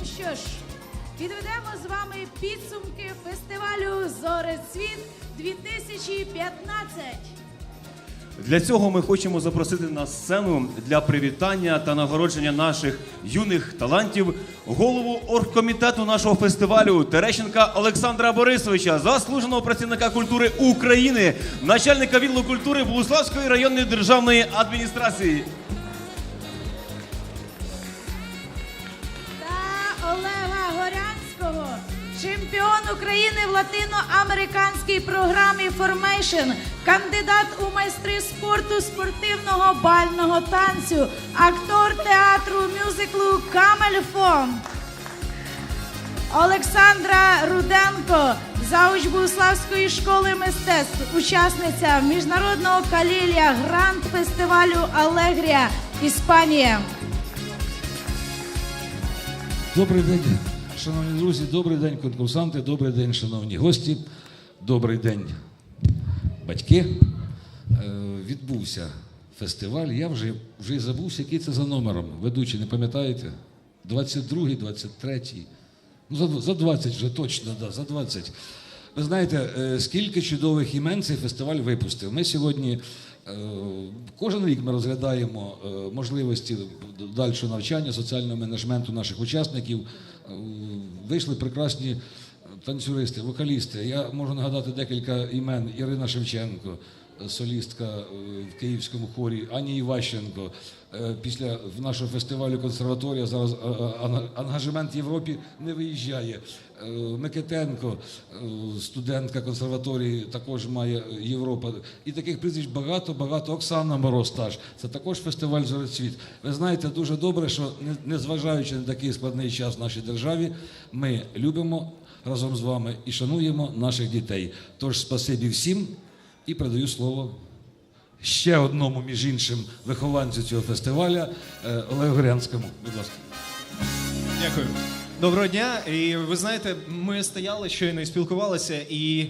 Ну що ж, підведемо з вами підсумки фестивалю Зорецвіт 2015. Для цього ми хочемо запросити на сцену для привітання та нагородження наших юних талантів голову оргкомітету нашого фестивалю Терещенка Олександра Борисовича, заслуженого працівника культури України, начальника відділу культури Богуславської районної державної адміністрації. Латиноамериканській програмі Formation, кандидат у майстри спорту спортивного бального танцю, актор театру мюзиклу Камельфон. Олександра Руденко, зауч Богуславської школи мистецтв, учасниця міжнародного калілія Гранд фестивалю Алегрія, Іспанія. Добрий день, шановні друзі, добрий день, конкурсанти, добрий день, шановні гості, добрий день, батьки. Е, Відбувся фестиваль. Я вже, вже й забувся, який це за номером. Ведучий, не пам'ятаєте? 22-й, 23-й. Ну, за, за 20 вже точно, да, за 20. Ви знаєте, е, скільки чудових імен цей фестиваль випустив. Ми сьогодні е, кожен рік ми розглядаємо можливості дальшого навчання, соціального менеджменту наших учасників. Вийшли прекрасні танцюристи, вокалісти. Я можу нагадати декілька імен: Ірина Шевченко, солістка е, в київському хорі, Ані Іващенко. Е, Після нашого фестивалю консерваторія зараз е, ангажемент Європі не виїжджає. Микитенко, студентка консерваторії, також має Європа. І таких прізвищ багато, багато. Оксана Мороз теж. Це також фестиваль «Зорецвіт». Ви знаєте дуже добре, що не- незважаючи на такий складний час в нашій державі, ми любимо разом з вами і шануємо наших дітей. Тож спасибі всім і передаю слово ще одному, між іншим, вихованцю цього фестиваля е, Олегу Горянському. Будь ласка. Дякую. Доброго дня. І ви знаєте, ми стояли щойно і спілкувалися, і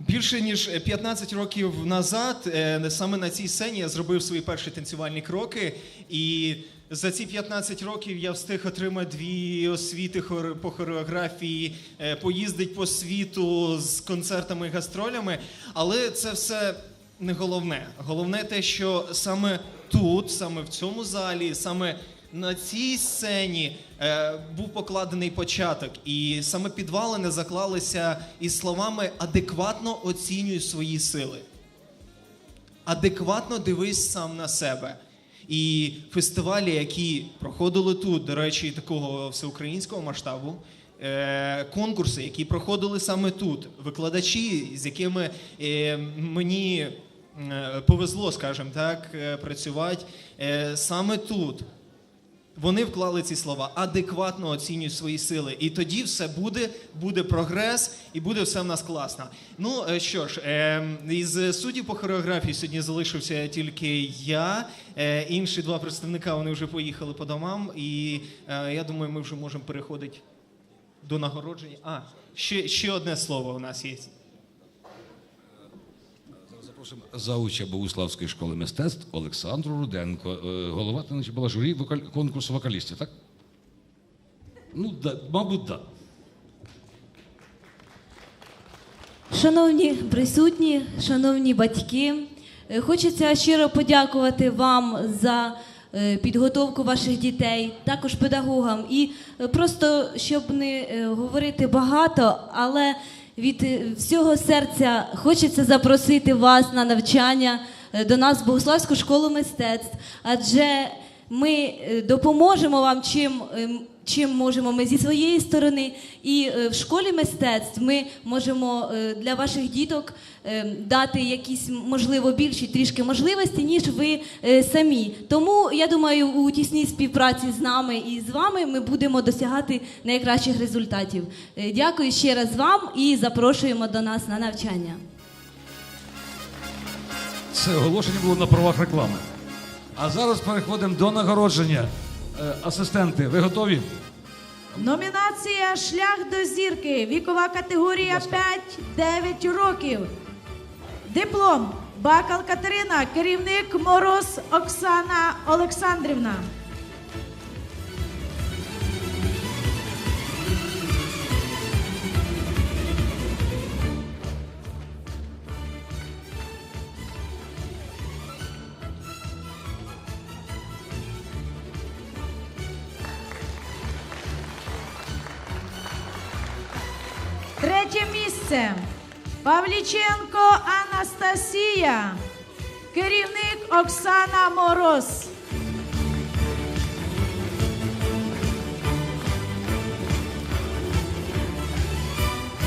більше ніж 15 років назад, е, саме на цій сцені я зробив свої перші танцювальні кроки. І за ці 15 років я встиг отримати дві освіти по хореографії, е, поїздить по світу з концертами і гастролями. Але це все не головне. Головне те, що саме тут, саме в цьому залі, саме на цій сцені е, був покладений початок, і саме підвалини заклалися із словами адекватно оцінюй свої сили. Адекватно дивись сам на себе. І фестивалі, які проходили тут, до речі, такого всеукраїнського масштабу, е, конкурси, які проходили саме тут, викладачі, з якими е, мені е, повезло, скажімо так, працювати саме тут. Вони вклали ці слова адекватно оцінюють свої сили. І тоді все буде, буде прогрес, і буде все в нас класно. Ну е, що ж, е, із суддів по хореографії сьогодні залишився тільки я. Е, інші два представника вони вже поїхали по домам. І е, я думаю, ми вже можемо переходити до нагородження. А, ще, ще одне слово у нас є. Запрошуємо зауча Богуславської школи мистецтв Олександру Руденко, е, голова та була журі вокаль- конкурсу вокалістів, так? Ну, да, мабуть, так. Шановні присутні, шановні батьки, е, хочеться щиро подякувати вам за е, підготовку ваших дітей, також педагогам. І просто щоб не говорити багато, але від е, всього серця хочеться запросити вас на навчання е, до нас в Богославську школу мистецтв, адже ми е, допоможемо вам чим. Чим можемо ми зі своєї сторони. І е, в школі мистецтв ми можемо е, для ваших діток е, дати якісь можливо більші трішки можливості, ніж ви самі. Тому я думаю, у тісній співпраці з нами і з вами ми будемо досягати найкращих результатів. Дякую ще раз вам і запрошуємо до нас на навчання. Це оголошення було на правах реклами. А зараз переходимо до нагородження. Е, Асистенти, ви готові? Номінація Шлях до зірки. Вікова категорія 5-9 років. Диплом. Бакал Катерина, керівник Мороз Оксана Олександрівна. Третє місце. Павліченко Анастасія. Керівник Оксана Мороз.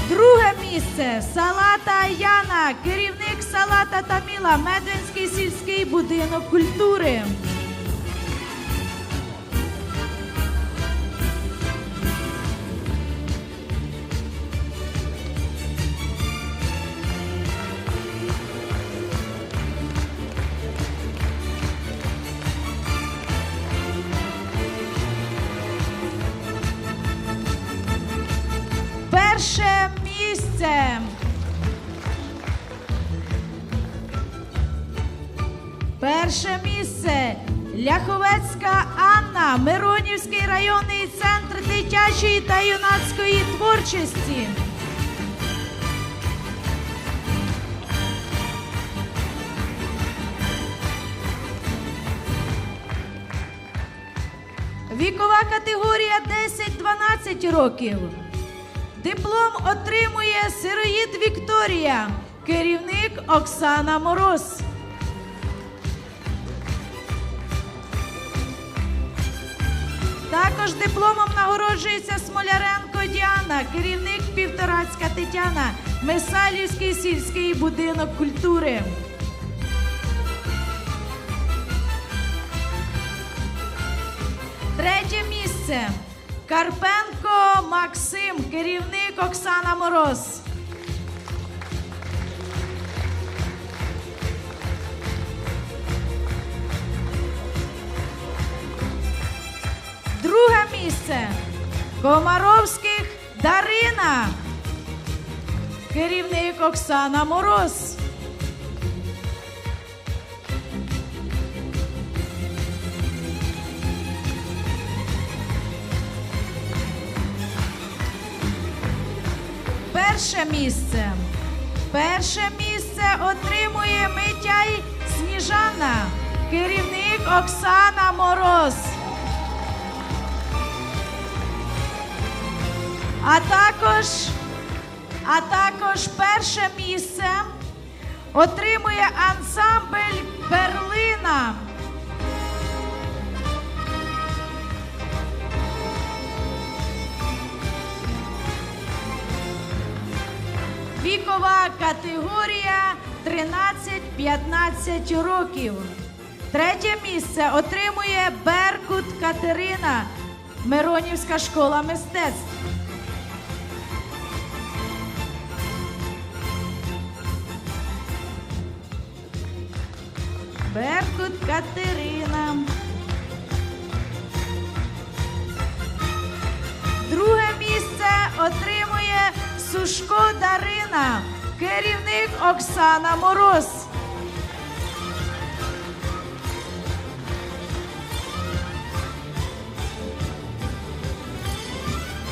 Друге місце Салата Яна, керівник Салата Таміла, Медвинський сільський будинок культури. Миронівський районний центр дитячої та юнацької творчості. Вікова категорія 10-12 років. Диплом отримує сироїд Вікторія, керівник Оксана Мороз. Також дипломом нагороджується Смоляренко Діана, керівник Півторацька Тетяна, Месалівський сільський будинок культури. Третє місце. Карпенко Максим, керівник Оксана Мороз. Комаровських Дарина. Керівник Оксана Мороз. Перше місце. Перше місце отримує Митяй Сніжана, керівник Оксана Мороз. А також, а також перше місце отримує ансамбль Берлина. Вікова категорія 13-15 років. Третє місце отримує Беркут Катерина, Миронівська школа мистецтв. Беркут Катерина. Друге місце отримує Сушко Дарина, керівник Оксана Мороз.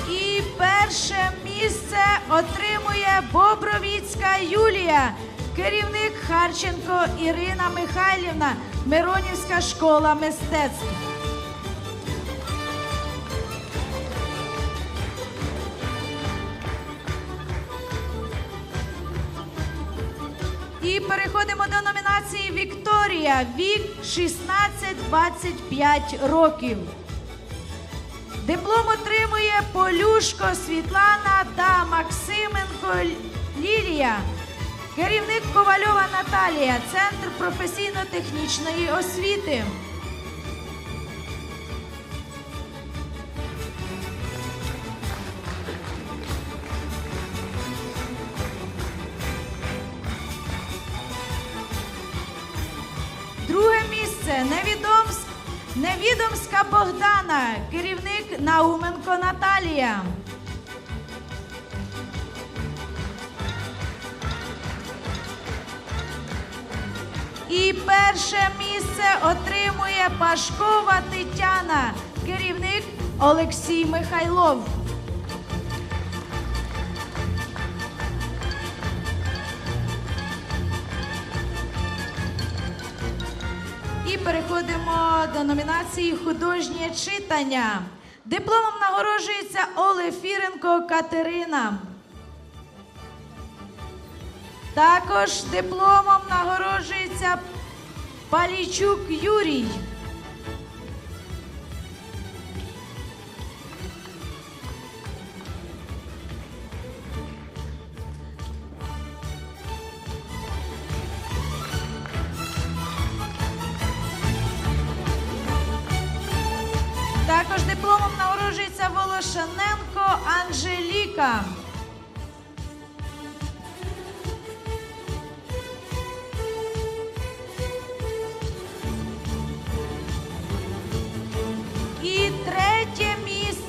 І перше місце отримує Бобровіцька Юлія, керівник Харченко Ірина Михайлівна, Миронівська школа мистецтв. І переходимо до номінації Вікторія. Вік 16-25 років. Диплом отримує Полюшко Світлана та Максименко Лілія. Керівник Ковальова Наталія, Центр професійно-технічної освіти. Друге місце Невідомськ, Невідомська Богдана, керівник Науменко Наталія. І перше місце отримує Пашкова Тетяна, керівник Олексій Михайлов. І переходимо до номінації Художнє читання. Дипломом нагороджується Олефіренко Катерина. Також дипломом нагороджується Палічук Юрій.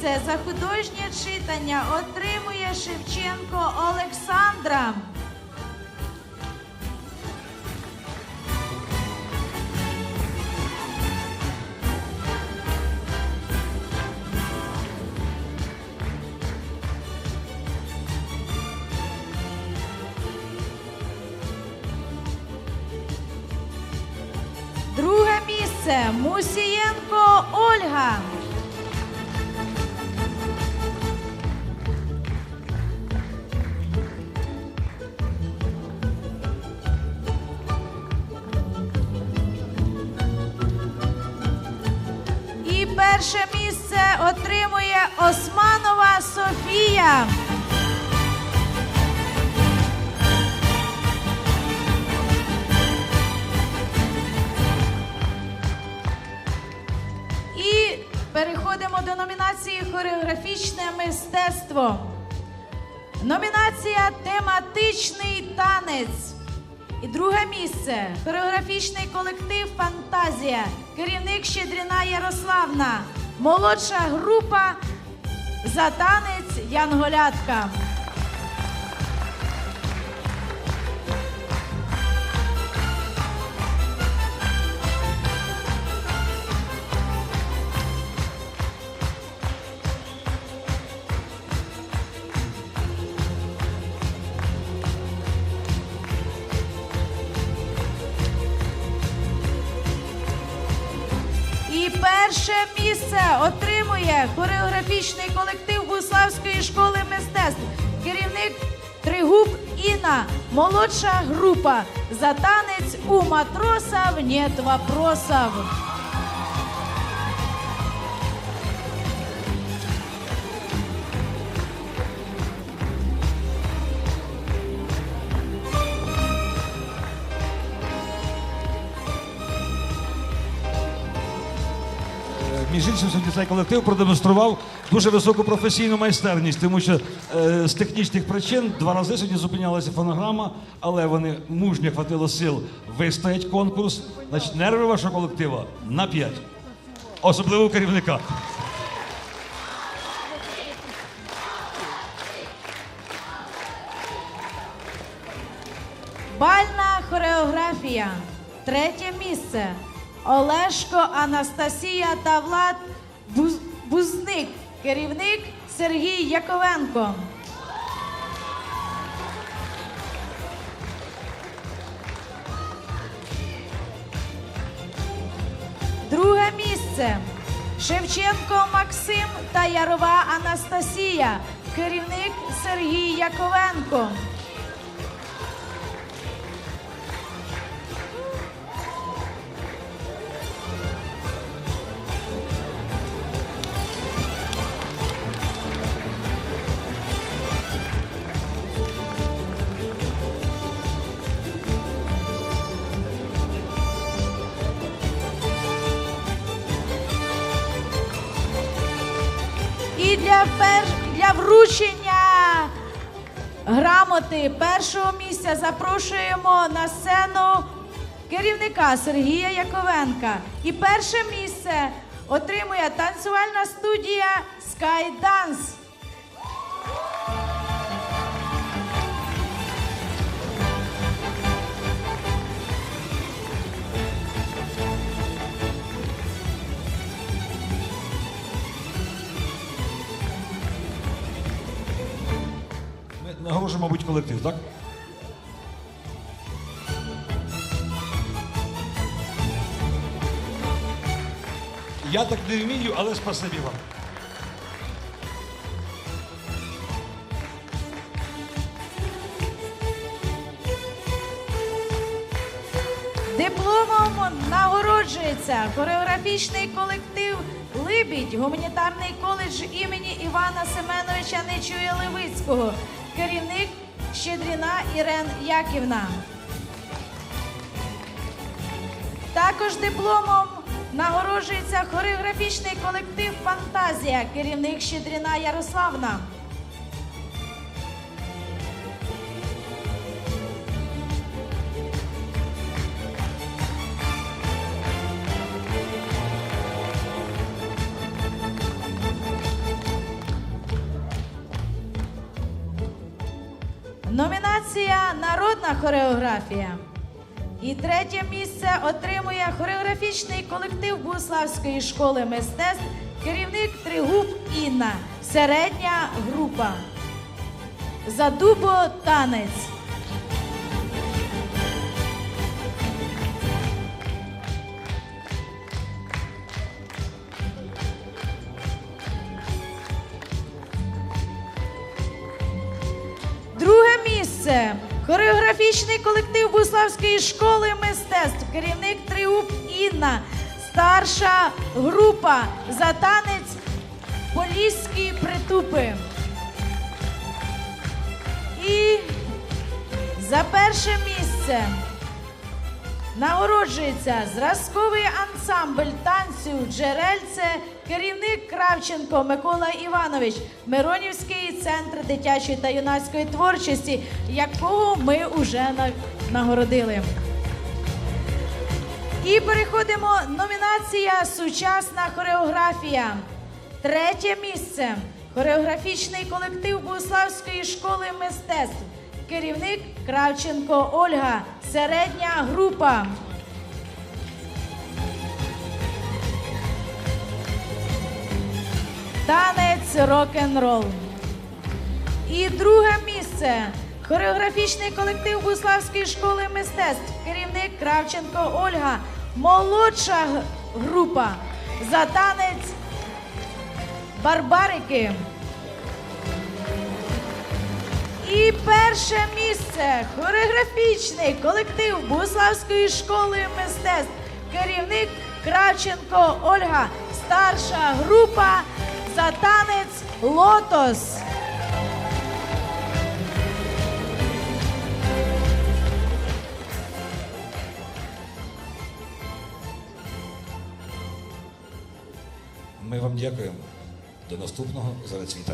Місце за художнє читання отримує Шевченко Олександра. Перше місце отримує Османова Софія. І переходимо до номінації Хореографічне мистецтво. Номінація Тематичний танець. І друге місце хореографічний колектив Фантазія. Керівник Щедріна Ярославна. Молодша група за танець Янголятка. Перше місце отримує хореографічний колектив Буславської школи мистецтв. Керівник Тригуб Інна, молодша група за танець у матросав нет вопросов. Між іншим, сьогодні цей колектив продемонстрував дуже високу професійну майстерність, тому що е, з технічних причин два рази сьогодні зупинялася фонограма, але вони мужньо хватило сил вистоять конкурс. Значить, нерви вашого колектива на 5. Особливо у керівника. Бальна хореографія. Третє місце. Олешко Анастасія та Влад Буз- Бузник. Керівник Сергій Яковенко. Друге місце. Шевченко Максим та Ярова Анастасія. Керівник Сергій Яковенко. Пер... для вручення грамоти першого місця запрошуємо на сцену керівника Сергія Яковенка. І перше місце отримує танцювальна студія Skydance. Нагорожуємо, мабуть, колектив, так? Я так не вмію, але спасибі вам. Дипломом нагороджується хореографічний колектив Либідь, гуманітарний коледж імені Івана Семеновича Нечуя Левицького, керівник Щедріна Ірен Яківна. Також дипломом нагороджується хореографічний колектив Фантазія, керівник Щедріна Ярославна. Номінація Народна хореографія. І третє місце отримує хореографічний колектив Буславської школи мистецтв, керівник Тригуб Інна, середня група. Задубо танець. Хореографічний колектив Буславської школи мистецтв. Керівник Тріуб Інна. Старша група за танець Поліські притупи. І за перше місце нагороджується зразковий ансамбль танцю Джерельце, керівник Кравченко Микола Іванович, Миронівський центр дитячої та юнацької творчості, якого ми вже на- нагородили. І переходимо. Номінація Сучасна хореографія. Третє місце. Хореографічний колектив Богославської школи мистецтв. Керівник Кравченко Ольга. Середня група. Танець рок-н-рол. І друге місце. Хореографічний колектив Буславської школи мистецтв. Керівник Кравченко Ольга. Молодша група. За танець Барбарики. І перше місце. Хореографічний колектив Буславської школи мистецтв. Керівник Кравченко Ольга. Старша група за танець Лотос. Ми вам дякуємо. До наступного зарецвіта.